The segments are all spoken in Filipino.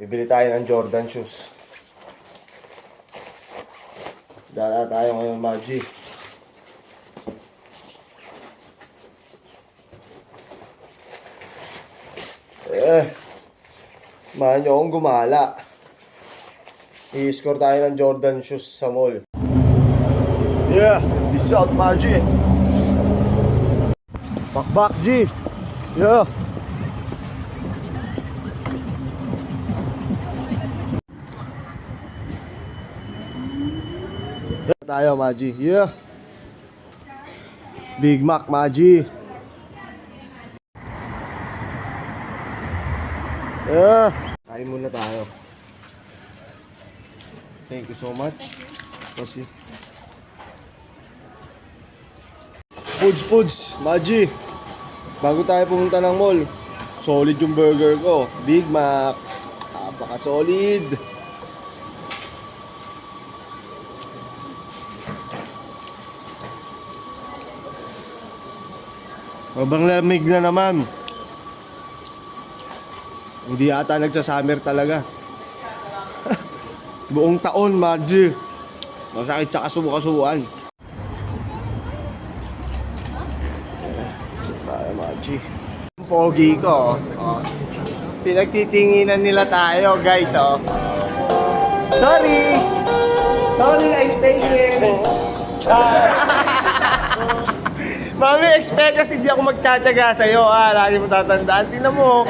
Bibili tayo ng Jordan shoes. Dala tayo ngayon, Maggi. Eh, samahan nyo akong gumala. I-score tayo ng Jordan shoes sa mall. Yeah, peace out, Maggi. Bakbak, G. Yeah. Tayo, Maji. Yeah. Big Mac, Maji. Yeah. Kain muna tayo. Thank you so much. Kasi. Foods, foods, Maji. Bago tayo pumunta ng mall, solid yung burger ko. Big Mac. Napaka-solid. Mabang lamig na naman. Hindi ata nagsa-summer talaga. Buong taon, Maji. Masakit sa kasubo-kasuan. Tayo, Maji. Ang Pogi ko. Oh. Pinagtitinginan nila tayo, guys. Oh. Sorry! Sorry, I'm taken. Mami, expect kasi hindi ako magtsatsaga sa'yo. Ah, lagi mo tatandaan. Tingnan mo,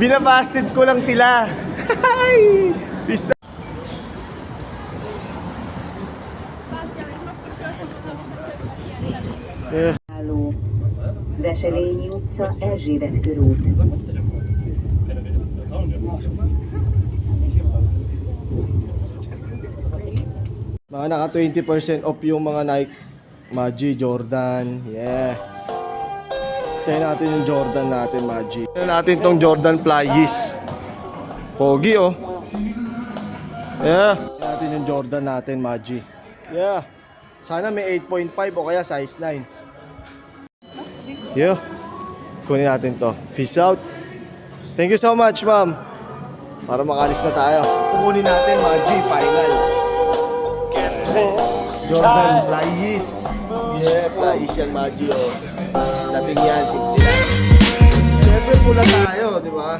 binabasted ko lang sila. Ay! Peace Álló. Veselényi utca, Erzsébet körút. Mga naka 20% off yung mga Nike Maggi, Jordan. Yeah. Tayo natin yung Jordan natin, Maggi. Tayo natin tong Jordan Flyes. Pogi, oh. Yeah. Tayo natin yung Jordan natin, Maggi. Yeah. Sana may 8.5 o kaya size 9. Yeah. Kunin natin to. Peace out. Thank you so much, ma'am. Para makalis na tayo. Kukunin natin, Maggi, final. Jordan Flyes. Chef, uh, Asian Maggio. Dating yan, simple lang. Siyempre pula tayo, di ba?